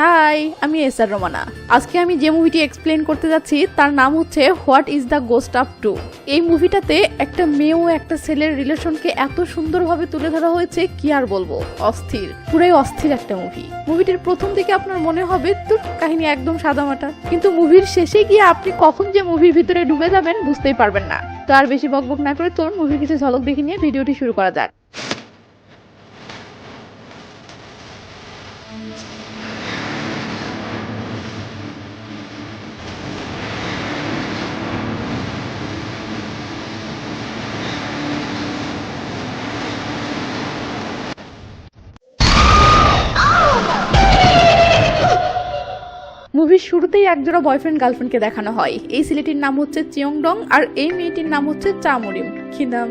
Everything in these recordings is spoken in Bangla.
হাই, আমি এস আর রোমানা। আজকে আমি যে মুভিটি এক্সপ্লেন করতে যাচ্ছি, তার নাম হচ্ছে what is the ghost of two এই মুভিটাতে একটা মেয়ে ও একটা ছেলের রিলেশনকে এত সুন্দরভাবে তুলে ধরা হয়েছে, কি আর বলব? অস্থির। পুরাই অস্থির একটা মুভি মুভিটির প্রথম দিকে আপনার মনে হবে তো কাহিনী একদম সাদামাটা। কিন্তু মুভির শেষে গিয়ে আপনি কখন যে মুভির ভিতরে ডুবে যাবেন বুঝতেই পারবেন না। তো আর বেশি বকবক না করে চলুন মুভির কিছু ঝলক দেখে নিয়ে ভিডিওটি শুরু করা যাক। মুভির শুরুতেই একজোড়া বয়ফ্রেন্ড গার্লফ্রেন্ডকে দেখানো হয়। এই ছেলেটির নাম হচ্ছে চিয়ংডং আর এই মেয়েটির নাম হচ্ছে চামরিম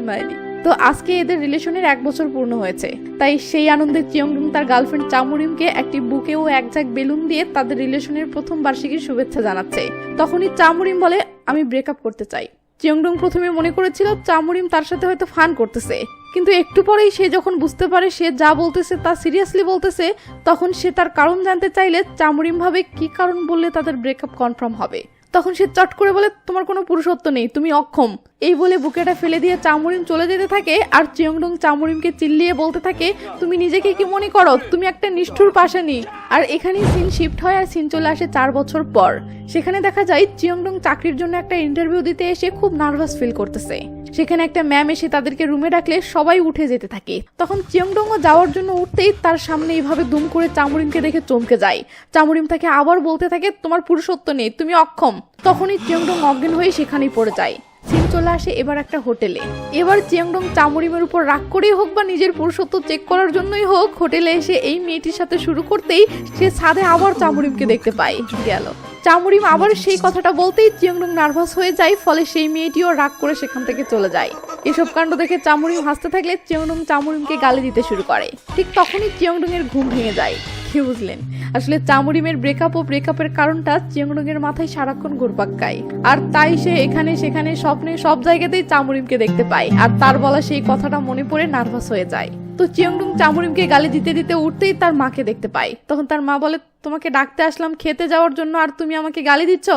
বাইরি তো আজকে এদের রিলেশনের এক বছর পূর্ণ হয়েছে। তাই সেই আনন্দে চিয়ংডং তার গার্লফ্রেন্ড চামরিমকে একটি বুকে ও এক ঝাঁক বেলুন দিয়ে তাদের রিলেশনের প্রথম বার্ষিকীর শুভেচ্ছা জানাচ্ছে। তখনই চামরিম বলে, আমি ব্রেকআপ করতে চাই। চিয়ংডং প্রথমে মনে করেছিল, চামরিম তার সাথে হয়তো ফান করতেছে। কিন্তু একটু পরেই সে যখন বুঝতে পারে সে যা বলতেছে তা সিরিয়াসলি বলতেছে, তখন সে তার কারণ জানতে চাইলে চামরিম ভাবে কি কারণ বললে তাদের ব্রেকআপ কনফার্ম হবে? তখন সে চট করে বলে, তোমার কোনো পুরুষত্ব নেই, তুমি অক্ষম। এই বলে বুকেটা ফেলে দিয়ে চামরিম চলে যেতে থাকে আর চিয়ংডং চামরিমকে চিল্লিয়ে বলতে থাকে, তুমি নিজেকে কি মনে করো? তুমি একটা নিষ্ঠুর পাশানি আর এখানেই সিন শিফট হয় আর সিন চলে আসে চার বছর পর। সেখানে দেখা যায় চিয়ংডং চাকরির জন্য একটা ইন্টারভিউ দিতে এসে খুব নার্ভাস ফিল করতেছে। সেখানে একটা ম্যাম এসে তাদেরকে রুমে ডাকলে সবাই উঠে যেতে থাকে। তখন চিয়ংডংও যাওয়ার জন্য উঠতেই তার সামনে এইভাবে দুম করে চামরিমকে দেখে চমকে যায়। চামরিম তাকে আবার বলতে থাকে, তোমার পুরুষত্ব নেই, তুমি অক্ষম। তখনই চিয়ংডং অজ্ঞান হয়ে সেখানেই পড়ে যায়। সিন চলে আসে এবার একটা হোটেলে। এবার চিয়াংডং চামরিমের উপর রাগ করেই হোক বা নিজের পুরুষত্ব চেক করার জন্যই হোক, হোটেলে এসে এই মেয়েটির সাথে শুরু করতেই সে ছাদে আবার চামরিমকে দেখতে পায়। গেল। চামরিম আবার সেই কথাটা বলতেই চিয়ংডং নার্ভাস হয়ে যায়, ফলে সেই মেয়েটিও রাগ করে সেখান থেকে চলে যায়। এসব কাণ্ড দেখে চামরিম হাসতে থাকলে চিয়ংডং চামরিমকে গালি দিতে শুরু করে। ঠিক তখনই চিয়ংডং এর ঘুম ভেঙে যায়। বুঝলেন আসলে চামুরিমের ব্রেকআপ ও ব্রেকআপের কারণটা এর মাথায় সারাক্ষণ ঘুরপাক খায়। আর তাই সে এখানে সেখানে স্বপ্নে সব জায়গাতেই চামুরিমকে দেখতে পায়। আর তার বলা সেই কথাটা মনে পড়ে নার্ভাস হয়ে যায়। তো চিয়ংডুং চামুরিমকে গালি দিতে দিতে উঠতেই তার মাকে দেখতে পায়। তখন তার মা বলে তোমাকে ডাকতে আসলাম, খেতে যাওয়ার জন্য, আর তুমি আমাকে গালি দিচ্ছ?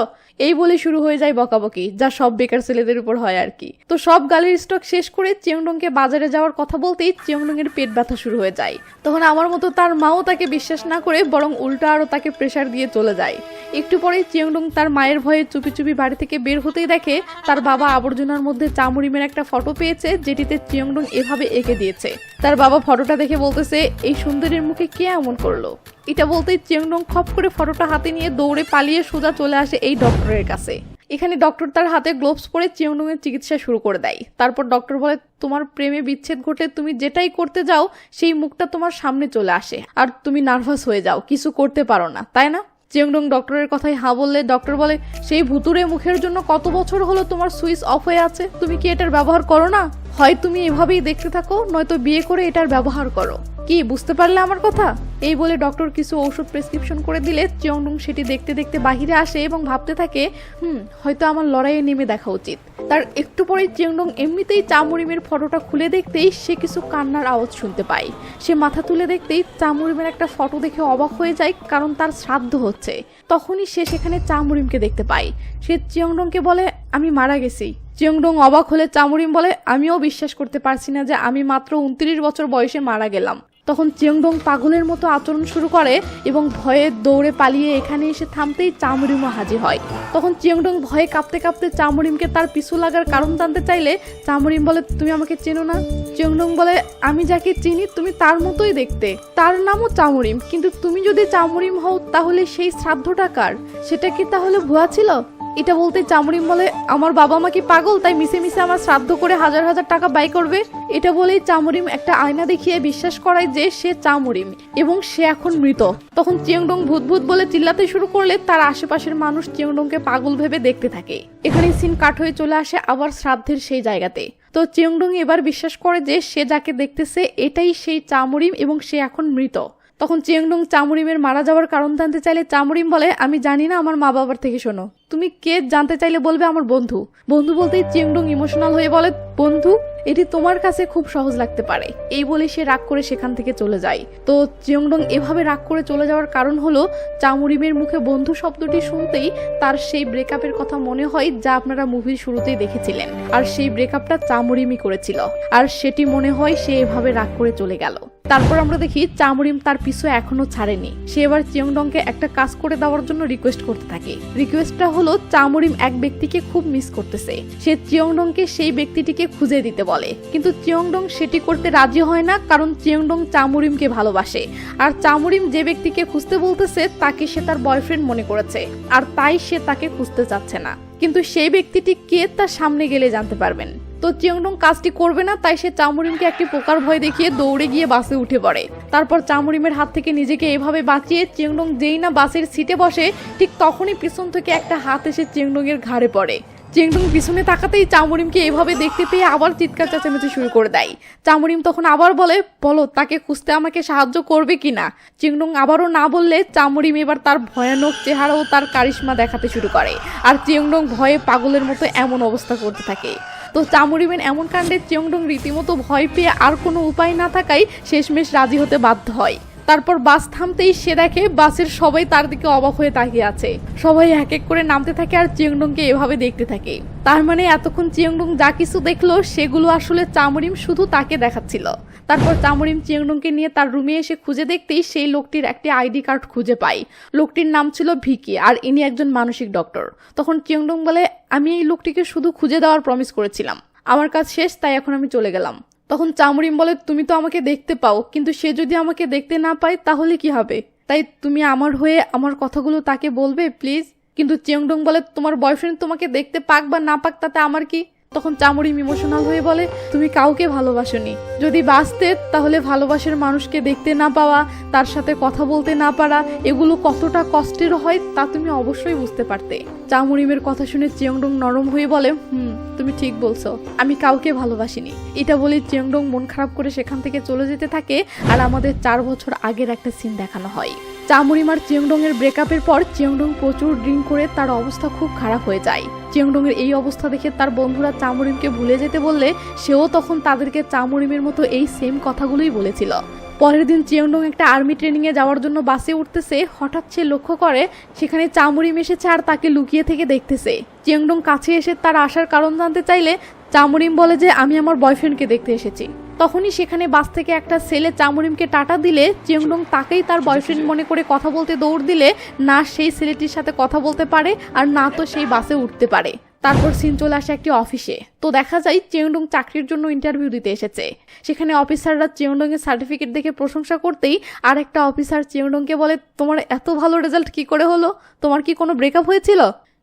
এই বলে শুরু হয়ে যায় বকাবকি, যা সব বেকার ছেলেদের উপর হয় আর কি। তো সব গালির স্টক শেষ করে চিয়ংডংকে বাজারে যাওয়ার কথা বলতেই চিয়ংডং এর পেট ব্যথা শুরু হয়ে যায়। তখন আমার মতো তার মাও তাকে বিশ্বাস না করে বরং উল্টা আরও তাকে প্রেসার দিয়ে চলে যায়। একটু পরেই চিয়ংডং তার মায়ের ভয়ে চুপি চুপি বাড়ি থেকে বের হতেই দেখে তার বাবা আবর্জনার মধ্যে চামুরিমের একটা ফটো পেয়েছে, যেটিতে চিয়ংডং এভাবে এঁকে দিয়েছে। তার বাবা ফটোটা দেখে বলতেছে, এই সুন্দরীর মুখে কে এমন করল? এটা বলতেই চিয়ংডং খপ করে ফটোটা হাতে নিয়ে দৌড়ে পালিয়ে সোজা চলে আসে এই ডক্টরের কাছে। এখানে ডক্টর তার হাতে গ্লোভস পরে চিয়ংডং এর চিকিৎসা শুরু করে দেয়। তারপর ডক্টর বলে, তোমার প্রেমে বিচ্ছেদ ঘটে, তুমি যেটাই করতে যাও, সেই মুখটা তোমার সামনে চলে আসে। আর তুমি নার্ভাস হয়ে যাও, কিছু করতে পারো না, তাই না? চিয়ংডং ডক্টরের কথাই হা বললে, ডক্টর বলে, সেই ভুতুরে মুখের জন্য কত বছর হলো তোমার সুইচ অফ হয়ে আছে? তুমি কি এটার ব্যবহার করো না? হয় তুমি এভাবেই দেখতে থাকো, নয়তো বিয়ে করে এটার ব্যবহার করো। কি, বুঝতে পারলে আমার কথা? এই বলে ডক্টর কিছু ঔষধ প্রেসক্রিপশন করে দিলে চিয়ংডং সেটি দেখতে দেখতে বাহিরে আসে এবং ভাবতে থাকে, হুম, হয়তো আমার লড়াইয়ে নেমে দেখা উচিত। তার একটু পরেই চিয়ংডং এমনিতেই চামুরিমের ফটোটা খুলে দেখতেই সে কিছু কান্নার আওয়াজ শুনতে পায়। সে মাথা তুলে দেখতেই চামুরিমের একটা ফটো দেখে অবাক হয়ে যায়, কারণ তার শ্রাদ্ধ হচ্ছে। তখনই সে সেখানে চামুরিমকে দেখতে পায়। সে চিয়ংডংকে বলে, আমি মারা গেছি। চিয়ংডং অবাক হলে চামুরিম বলে, আমিও বিশ্বাস করতে পারছি না যে আমি মাত্র উনত্রিশ বছর বয়সে মারা গেলাম। তখন চিয়ংডং পাগলের মতো আচরণ শুরু করে এবং ভয়ে দৌড়ে পালিয়ে এখানে এসে থামতেই চামরিমও হাজির হয়। তখন চেংডং ভয়ে কাঁপতে কাঁপতে চামরিমকে তার পিছু লাগার কারণ জানতে চাইলে চামরিম বলে, তুমি আমাকে চেনো না। চেংডং বলে, আমি যাকে চিনি, তুমি তার মতোই দেখতে। তার নামও চামরিম কিন্তু তুমি যদি চামরিম হও, তাহলে সেই শ্রাদ্ধটা কার? সেটা কি তাহলে ভুয়া ছিল? এটা বলতে চামরিম বলে, আমার বাবা মা কি পাগল, তাই মিশে মিশে আমার শ্রাদ্ধ করে হাজার হাজার টাকা ব্যয় করবে? এটা বলেই চামরিম একটা আয়না দেখিয়ে বিশ্বাস করায় যে সে চামরিম এবং সে এখন মৃত। তখন চিয়ংডং ভূত ভূত বলে চিল্লাতে শুরু করলে তার আশেপাশের মানুষ চিয়ংডংকে পাগল ভেবে দেখতে থাকে। এখানে সিন কাট হয়ে চলে আসে আবার শ্রাদ্ধের সেই জায়গাতে। তো চিয়ংডং এবার বিশ্বাস করে যে সে যাকে দেখতেছে, এটাই সেই চামড়িম এবং সে এখন মৃত। তখন চিয়ংডং চামুরিমের মারা যাওয়ার কারণ জানতে চাইলে চামুরিম বলে, আমি জানি না, আমার মা বাবার থেকে শোনো। তুমি কে জানতে চাইলে বলবে আমার বন্ধু। বন্ধু বলতেই চিয়ংডং ইমোশনাল হয়ে বলে, বন্ধু, এটি তোমার কাছে খুব সহজ লাগতে পারে। এই বলে সে রাগ করে সেখান থেকে চলে যায়। তো চিয়ংডং এভাবে রাগ করে চলে যাওয়ার কারণ হলো, চামুরিমের মুখে বন্ধু শব্দটি শুনতেই তার সেই ব্রেকআপের কথা মনে হয় যা আপনারা মুভির শুরুতেই দেখেছিলেন। আর সেই ব্রেকআপটা চামুরিমই করেছিল। আর সেটি মনে হয় সে এভাবে রাগ করে চলে গেল। তারপর আমরা দেখি চামুরিম তার পিছু এখনও ছাড়েনি। সে এবার চিয়ংডংকে একটা কাজ করে দেওয়ার জন্য রিকোয়েস্ট করতে থাকে। রিকোয়েস্টটা চামুরিম এক ব্যক্তিকে খুব মিস করতেছে। সে চিয়ংডংকে সেই ব্যক্তিটিকে খুঁজে দিতে বলে। কিন্তু চিয়ংডং সেটি করতে রাজি হয় না কারণ চিয়ংডং চামুরিমকে ভালোবাসে। আর চামরিম যে ব্যক্তিকে খুঁজতে বলতেছে তাকে সে তার বয়ফ্রেন্ড মনে করেছে। আর তাই সে তাকে খুঁজতে চাচ্ছে না। কিন্তু সেই ব্যক্তিটি কে তার সামনে গেলে জানতে পারবেন। তো চিয়ংডং কাজটি করবে না, তাই সে চামুরিমকে একটি পোকার ভয় দেখিয়ে দৌড়ে গিয়ে বাসে উঠে পড়ে। তারপর চামুরিমের হাত থেকে নিজেকে এভাবে বাঁচিয়ে চিয়ংডং যেই না বাসের সিটে বসে, ঠিক তখনই পিছন থেকে একটা হাত এসে চিয়ংডং এর ঘাড়ে পড়ে। চিংডং পিছনে তাকাতেই চামুরিমকে এভাবে দেখতে পেয়ে আবার চিৎকার চেঁচামেচি শুরু করে দেয়। চামুরিম তখন আবার বলে, বলো, তাকে খুঁজতে আমাকে সাহায্য করবে কি না চিংডং আবারও না বললে চামুরিম এবার তার ভয়ানক চেহারা ও তার কারিশ্মা দেখাতে শুরু করে। আর চিংডং ভয়ে পাগলের মতো এমন অবস্থা করতে থাকে। তো চামুরিমের এমন কাণ্ডে চিংডং রীতিমতো ভয় পেয়ে আর কোনো উপায় না থাকায় শেষমেশ রাজি হতে বাধ্য হয়। তারপর বাস থামতেই সে দেখে বাসের সবাই তার দিকে অবাক হয়ে তাকিয়ে আছে। সবাই এক এক করে নামতে থাকে আর চিয়ংডংকে এভাবে দেখতে থাকে। তার মানে এতক্ষণ চিয়ংডং যা কিছু দেখল, সেগুলো আসলে চামরিম শুধু তাকে দেখাচ্ছিল। তারপর চামরিম চিয়ংডংকে নিয়ে তার রুমে এসে খুঁজে দেখতেই সেই লোকটির একটি আইডি কার্ড খুঁজে পায়। লোকটির নাম ছিল ভিকি আর ইনি একজন মানসিক ডক্টর। তখন চিয়ংডং বলে, আমি এই লোকটিকে শুধু খুঁজে দেওয়ার প্রমিস করেছিলাম। আমার কাজ শেষ, তাই এখন আমি চলে গেলাম। তখন চামরিম বলে, তুমি তো আমাকে দেখতে পাও, কিন্তু সে যদি আমাকে দেখতে না পায়, তাহলে কি হবে? তাই তুমি আমার হয়ে আমার কথাগুলো তাকে বলবে, প্লিজ? কিন্তু চেংডং বলে, তোমার বয়ফ্রেন্ড তোমাকে দেখতে পাক বা না পাক, তাতে আমার কি তখন চামরিম ইমোশনাল হয়ে বলে, তুমি কাউকে ভালোবাসোনি। যদি বাঁচতে, তাহলে ভালোবাসার মানুষকে দেখতে না পাওয়া, তার সাথে কথা বলতে না পারা, এগুলো কতটা কষ্টের হয় তা তুমি অবশ্যই বুঝতে পারতে। চামরিমের কথা শুনে চিয়ংডং নরম হয়ে বলে, হুম, তুমি ঠিক বলছো। আমি কাউকে ভালোবাসিনি। এটা বলে চিয়ংডং মন খারাপ করে সেখান থেকে চলে যেতে থাকে আর আমাদের চার বছর আগের একটা সিন দেখানো হয়। চামুরিম আর চিয়ংডং এর ব্রেকআপের পর চিয়ংডং প্রচুর ড্রিঙ্ক করে তার অবস্থা খুব খারাপ হয়ে যায়। চিয়ংডং এই অবস্থা দেখে তার বন্ধুরা চামরিমকে ভুলে যেতে বললে সেও তখন তাদেরকে চামরিমের মতো এই সেম কথাগুলোই বলেছিল। পরের দিন চিয়ংডং একটা আর্মি ট্রেনিংয়ে যাওয়ার জন্য বাসে উঠতেছে, হঠাৎ সে লক্ষ্য করে সেখানে চামরিম এসেছে আর তাকে লুকিয়ে থেকে দেখতেছে। চিয়ংডং কাছে এসে তার আসার কারণ জানতে চাইলে চামরিম বলে যে, আমি আমার বয়ফ্রেন্ডকে দেখতে এসেছি। তখনই সেখানে বাস থেকে একটা ছেলে চামুরিমকে টাটা দিলে চিয়ংডং তাকেই তার বয়ফ্রেন্ড মনে করে কথা বলতে দৌড় দিলে, না সেই ছেলেটির সাথে কথা বলতে পারে আর না তো সেই বাসে উঠতে পারে। তারপর সিন চলে আসে একটি অফিসে। তো দেখা যায় চেংডং চাকরির জন্য ইন্টারভিউ দিতে এসেছে। সেখানে অফিসাররা চেংডং এর সার্টিফিকেট দেখে প্রশংসা করতেই আর একটা অফিসার চেংডংকে বলে, তোমার এত ভালো রেজাল্ট কি করে হলো? তোমার কি কোনো ব্রেকআপ হয়েছিল?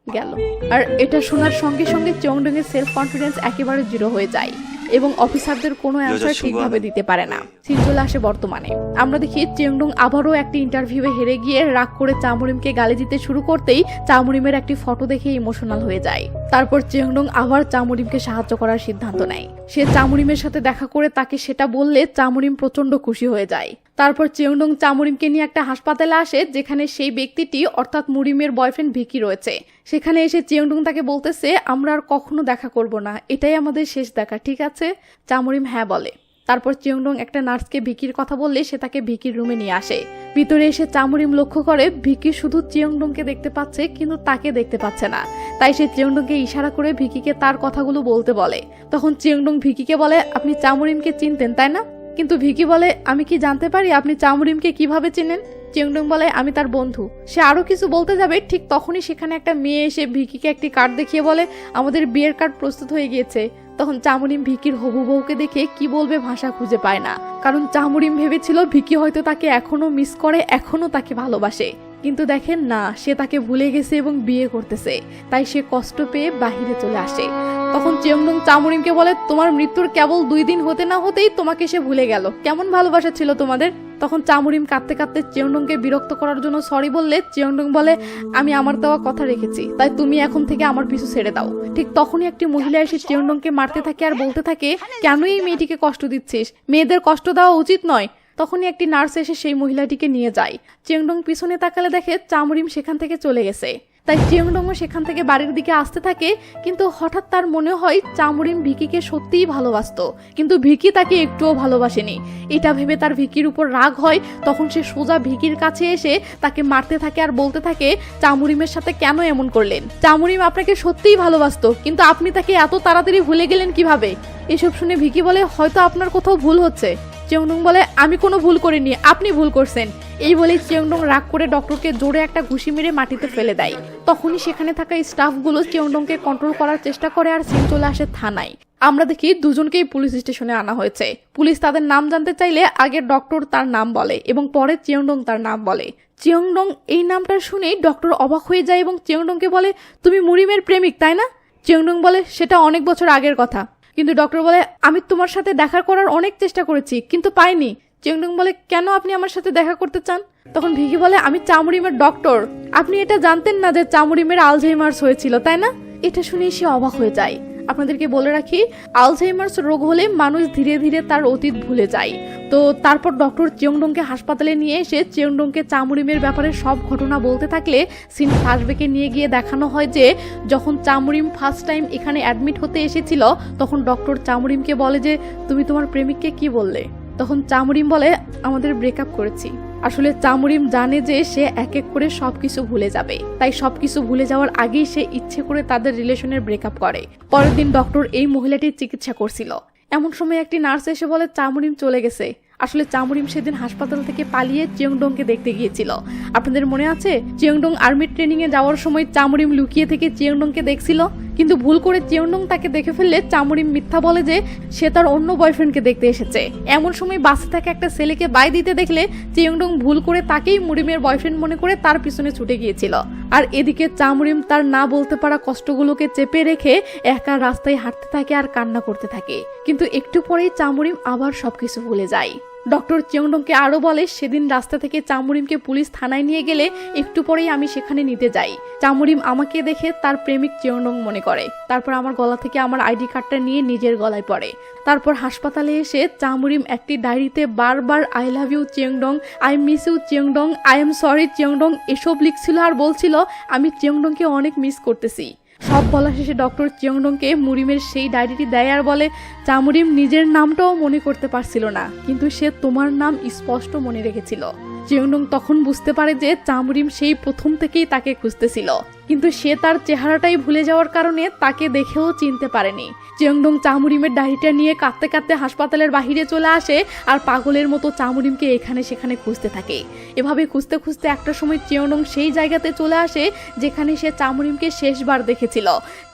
গেল। আর এটা শোনার সঙ্গে সঙ্গে চেংডং এর সেলফ কনফিডেন্স একেবারে জিরো হয়ে যায়। এবং অফিসারদের কোনো অ্যান্সার ঠিকভাবে দিতে পারে না। সিন চলে আসে বর্তমানে। আমরা দেখি চেংডুং আবারও একটি ইন্টারভিউয়ে হেরে গিয়ে রাগ করে চামুরিমকে গালি দিতে শুরু করতেই চামুরিমের একটি ফটো দেখে ইমোশনাল হয়ে যায়। তারপর চেংডং আবার চামুরিমকে সাহায্য করার সিদ্ধান্ত নেয়। সে চামুরিমের সাথে দেখা করে তাকে সেটা বললে চামুরিম প্রচণ্ড খুশি হয়ে যায়। তারপর চেংডং চামুরিমকে নিয়ে একটা হাসপাতালে আসে, যেখানে সেই ব্যক্তিটি, অর্থাৎ মুরিমের বয়ফ্রেন্ড ভিকি রয়েছে। সেখানে এসে চেংডং তাকে বলতেছে, আমরা আর কখনো দেখা করব না। এটাই আমাদের শেষ দেখা, ঠিক আছে? চামুরিম হ্যাঁ বলে। তারপর চিয়ংডং একটা নার্সকে ভিকির কথা বললে, সে তাকে ভিকির রুমে নিয়ে আসে। ভিতরে এসে চামুরিম লক্ষ্য করে, ভিকি শুধু চিয়ংডংকে দেখতে পাচ্ছে, কিন্তু তাকে দেখতে পাচ্ছে না। তাই সে চিয়ংডংকে ইশারা করে ভিকিকে তার কথাগুলো বলতে বলে। তখন চিয়ংডং ভিকিকে বলে, আপনি চামুরিমকে চিনতেন, তাই না? কিন্তু ভিকি বলে, আমি কি জানতে পারি আপনি চামুরিমকে কীভাবে চেনেন? চিংডং বলে, আমি তার বন্ধু। সে আরও কিছু বলতে যাবে, ঠিক তখনই সেখানে একটা মেয়ে এসে ভিকিকে একটি কার্ড দেখিয়ে বলে, আমাদের বিয়ের কার্ড প্রস্তুত হয়ে গিয়েছে। তখন চামুরিম ভিকির হবু বউকে দেখে কি বলবে ভাষা খুঁজে পায় না। কারণ চামুরিম ভেবেছিল ভিকি হয়তো তাকে এখনও মিস করে, এখনও তাকে ভালোবাসে। কিন্তু দেখেন না, সে তাকে ভুলে গেছে এবং বিয়ে করতেছে। তাই সে কষ্ট পেয়ে বাহিরে চলে আসে। তখন চেমডং চামুরিমকে বলে, তোমার মৃত্যুর কেবল দুই দিন হতে না হতেই তোমাকে সে ভুলে গেল। কেমন ভালোবাসা ছিল তোমাদের? তখন চামুরিম কাঁদতে কাঁদতে চেয়ংডংকে বিরক্ত করার জন্য সরি বললে চেয়ংডং বলে, আমি আমার দেওয়া কথা রেখেছি, তাই তুমি এখন থেকে আমার পিছু ছেড়ে দাও। ঠিক তখনই একটি মহিলা এসে চেয়ংডংকে মারতে থাকে আর বলতে থাকে, কেন এই মেয়েটিকে কষ্ট দিচ্ছিস? মেয়েদের কষ্ট দেওয়া উচিত নয়। তখনই একটি নার্স এসে সেই মহিলাটিকে নিয়ে যায়। চিয়ংডং পিছনে তাকালে দেখে চামরিম সেখান থেকে চলে গেছে। তাই চিয়ংডংও সেখান থেকে বাড়ির দিকে আসতে থাকে, কিন্তু হঠাৎ তার মনে হয় চামরিম ভিকিকে সত্যিই ভালোবাসতো। কিন্তু ভিকি তাকে একটুও ভালোবাসেনি। এটা ভেবে তার ভিকির উপর রাগ হয়। তখন সে সোজা ভিকির কাছে এসে তাকে মারতে থাকে আর বলতে থাকে, চামুরিমের সাথে কেন এমন করলেন? চামুরিম আপনাকে সত্যিই ভালোবাসতো, কিন্তু আপনি তাকে এত তাড়াতাড়ি ভুলে গেলেন কীভাবে? এসব শুনে ভিকি বলে, হয়তো আপনার কোথাও ভুল হচ্ছে। চিয়ংডং বলে, আমি কোনো ভুল করিনি, আপনি ভুল করছেন। এই বলে চিয়ংডং রাগ করে ডক্টরকে জোরে একটা ঘুষি মেরে মাটিতে ফেলে দেয়। তখনই সেখানে থাকা স্টাফগুলো চিয়ংডংকে কন্ট্রোল করার চেষ্টা করে আর সিন চলে আসে থানায়। আমরা দেখি দুজনকেই পুলিশ স্টেশনে আনা হয়েছে। পুলিশ তাদের নাম জানতে চাইলে আগে ডক্টর তার নাম বলে এবং পরে চিয়ংডং তার নাম বলে। চিয়ংডং এই নামটা শুনেই ডক্টর অবাক হয়ে যায় এবং চিয়ংডংকে বলে, তুমি মুরিমের প্রেমিক, তাই না? চিয়ংডং বলে, সেটা অনেক বছর আগের কথা। কিন্তু ডক্টর বলে, আমি তোমার সাথে দেখা করার অনেক চেষ্টা করেছি, কিন্তু পাইনি। চেংডুং বলে, কেন আপনি আমার সাথে দেখা করতে চান? তখন ভিকি বলে, আমি চামড়িমের ডক্টর। আপনি এটা জানতেন না যে চামড়িমের আলঝেইমার্স হয়েছিল, তাই না? এটা শুনে সে অবাক হয়ে যায়। আপনাদেরকে বলে রাখি আলঝেইমার্স রোগ হলে মানুষ ধীরে ধীরে তার অতীত ভুলে যায়। তো তারপর ডক্টর চিয়ংডংকে হাসপাতালে নিয়ে এসে চিয়ংডংকে চামড়িমের ব্যাপারে সব ঘটনা বলতে থাকলে সিন ফ্লাশব্যাকে নিয়ে গিয়ে দেখানো হয় যে, যখন চামড়িম ফার্স্ট টাইম এখানে অ্যাডমিট হতে এসেছিল, তখন ডক্টর চামড়িমকে বলে যে, তুমি তোমার প্রেমিককে কি বললে? তখন চামড়িম বলে, আমাদের ব্রেকআপ করেছি। আসলে চামড়িম জানে যে সে এক এক করে সবকিছু ভুলে যাবে। তাই সবকিছু ভুলে যাওয়ার আগেই সে ইচ্ছে করে তাদের রিলেশনের ব্রেকআপ করে। পরের দিন ডক্টর এই মহিলাটির চিকিৎসা করছিল। এমন সময় একটি নার্স এসে বলে চামড়িম চলে গেছে। আসলে চামড়িম সেদিন হাসপাতাল থেকে পালিয়ে চিয়ংডংকে দেখতে গিয়েছিল। আপনাদের মনে আছে, চিয়ংডং আর্মি ট্রেনিং এ যাওয়ার সময় চামড়িম লুকিয়ে থেকে চিয়ংডংকে দেখছিল? কিন্তু ভুল করে চিয়ংডং তাকে দেখে ফেললে চামড়িম মিথ্যা বলে যে সে তার অন্য বয়ফ্রেন্ডকে দেখতে এসেছে। এমন সময় বাসে থাকা একটা ছেলেকে বাই দিতে দেখলে চিয়ংডং ভুল করে তাকেই মুরিমের বয়ফ্রেন্ড মনে করে তার পিছনে ছুটে গিয়েছিল। আর এদিকে চামড়িম তার না বলতে পারা কষ্টগুলোকে চেপে রেখে একা রাস্তায় হাঁটতে থাকে আর কান্না করতে থাকে। কিন্তু একটু পরেই চামড়িম আবার সবকিছু ভুলে যায়। ডক্টর চিয়ংডংকে আরও বলে, সেদিন রাস্তা থেকে চামুরিমকে পুলিশ থানায় নিয়ে গেলে একটু পরেই আমি সেখানে নিতে যাই। চামুরিম আমাকে দেখে তার প্রেমিক চিয়ংডং মনে করে। তারপর আমার গলা থেকে আমার আইডি কার্ডটা নিয়ে নিজের গলায় পড়ে। তারপর হাসপাতালে এসে চামুরিম একটি ডায়েরিতে বারবার, আই লাভ ইউ চিয়ংডং আই মিস ইউ চিয়ংডং আই এম সরি চিয়ংডং এসব লিখছিল আর বলছিল, আমি চিয়ংডংকে অনেক মিস করতেছি। সব বলা শেষে ডক্টর চিয়ংডংকে মুরিমের সেই ডায়েরিটি দেয় আর বলে চামুরিম নিজের নামটাও মনে করতে পারছিল না, কিন্তু সে তোমার নাম স্পষ্ট মনে রেখেছিল। চিয়ংডং তখন বুঝতে পারে যে চামুরিম সেই প্রথম থেকেই তাকে খুঁজতেছিল। কিন্তু সে তার চেহারাটাই ভুলে যাওয়ার কারণে তাকে দেখেও চিনতে পারেনি। চিয়ংডং চামুরিমের ডায়েরিটা নিয়ে কাঁদতে কাঁদতে হাসপাতালের বাহিরে চলে আসে আর পাগলের মতো চামুরিমকে এখানে সেখানে খুঁজতে থাকে। এভাবে খুঁজতে খুঁজতে একটা সময় চিয়ংডং সেই জায়গাতে চলে আসে যেখানে সে চামুরিমকে শেষবার দেখেছিল।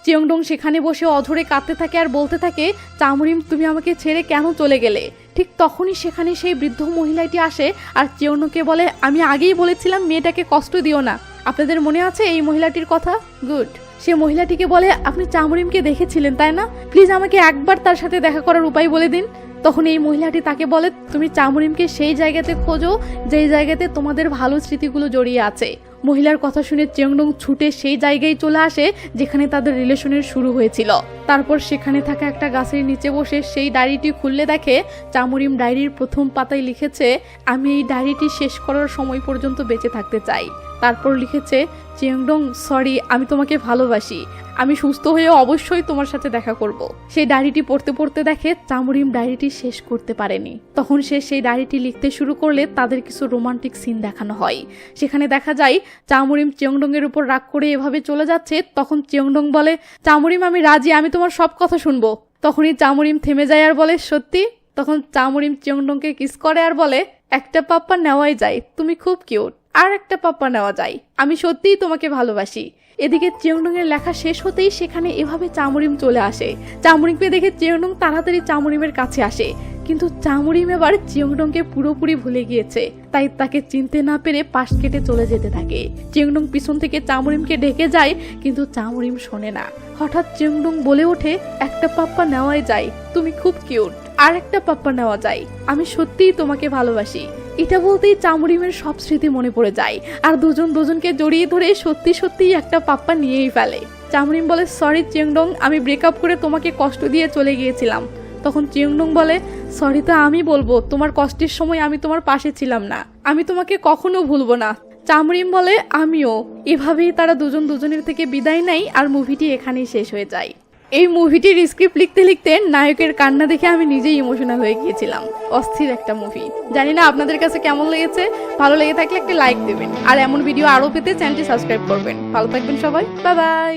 চিয়ংডং সেখানে বসে অধরে কাঁদতে থাকে আর বলতে থাকে, চামুরিম, তুমি আমাকে ছেড়ে কেন চলে গেলে? ঠিক তখনই সেখানে সেই বৃদ্ধ মহিলাটি আসে আর চিয়ংডংকে বলে, আমি আগেই বলেছিলাম মেয়েটাকে কষ্ট দিও না। আপনাদের মনে আছে এই মহিলাটির কথা? গুড। সে মহিলাটিকে বলে, আপনি চামরিমকে দেখেছিলেন, তাই না? প্লিজ আমাকে একবার তার সাথে দেখা করার উপায় বলে দিন। তখন এই মহিলাটি তাকে বলে, তুমি চামরিমকে সেই জায়গাতে খোঁজো, যেই জায়গাতে তোমাদের ভালো স্মৃতিগুলো জড়িয়ে আছে। মহিলার কথা শুনে চেংডং ছুটে সেই জায়গায় চলে আসে যেখানে তাদের রিলেশনের শুরু হয়েছিল। তারপর সেখানে থাকা একটা গাছের নিচে বসে সেই ডায়েরিটি খুললে দেখে চামরিম ডায়েরির প্রথম পাতায় লিখেছে, আমি এই ডায়েরিটি শেষ করার সময় পর্যন্ত বেঁচে থাকতে চাই। তারপর লিখেছে, চেংডং, সরি, আমি তোমাকে ভালোবাসি। আমি সুস্থ হয়ে অবশ্যই তোমার সাথে দেখা করব। সেই ডায়েরিটি পড়তে পড়তে দেখে চামরিম ডায়েরিটি শেষ করতে পারেনি। তখন সে সেই ডায়েরিটি লিখতে শুরু করলে তাদের কিছু রোমান্টিক সিন দেখানো হয়। সেখানে দেখা যায় চামরিম চিয়ংডং এর উপর রাগ করে এভাবে চলে যাচ্ছে, তখন চিয়ংডং বলে, চামরিম, আমি রাজি, আমি তোমার সব কথা শুনব। তখনই চামরিম থেমে যায় আর বলে, সত্যি? তখন চামরিম চিয়ংডংকে কিস করে আর বলে, একটা পাপ্পা নেওয়াই যায়, তুমি খুব কিউট, আর একটা পাপ্পা নেওয়া যায়, আমি সত্যিই তোমাকে ভালোবাসি। এদিকে চিয়ংডং এর লেখা শেষ হতেই সেখানে এভাবে চামরিম চলে আসে। চামরিমকে দেখে চিয়ংডং তাড়াতাড়ি চামরিমের কাছে আসে। কিন্তু চামরিম এবার চিয়ংডংকে পুরোপুরি ভুলে গিয়েছে। তাই তাকে চিনতে না পেরে পাশ কেটে চলে যেতে থাকে। চিয়ংডং পিছন থেকে চামরিমকে ডেকে যায়, কিন্তু চামরিম শোনে না। হঠাৎ চিয়ংডং বলে ওঠে, একটা পাপ্পা নেওয়াই যায়, তুমি খুব কিউট। আর একটা পাপ্পা নেওয়া যায়, আমি সত্যিই তোমাকে ভালোবাসি। এটা বলতেই চামড়িমের সব স্মৃতি মনে পড়ে যায়, আর দুজন দুজনকে জড়িয়ে ধরে সত্যি সত্যিই একটা পাপ্পা নিয়েই ফেলে। চামড়িম বলে, সরি চিয়ংডং আমি ব্রেকআপ করে তোমাকে কষ্ট দিয়ে চলে গিয়েছিলাম। তখন চিয়ংডং বলে, সরি তো আমি বলব, তোমার কষ্টের সময় আমি তোমার পাশে ছিলাম না। আমি তোমাকে কখনো ভুলবো না। চামরিম বলে, আমিও। এভাবেই তারা দুজন দুজনের থেকে বিদায় নেয় আর মুভিটি এখানেই শেষ হয়ে যায়। এই মুভিটির স্ক্রিপ্ট লিখতে লিখতে নায়কের কান্না দেখে আমি নিজেই ইমোশনাল হয়ে গিয়েছিলাম। অস্থির একটা মুভি। জানি না আপনাদের কাছে কেমন লেগেছে। ভালো লেগে থাকলে একটা লাইক দেবেন। আর এমন ভিডিও আরও পেতে চ্যানেলটি সাবস্ক্রাইব করবেন। ভালো থাকবেন সবাই। Bye bye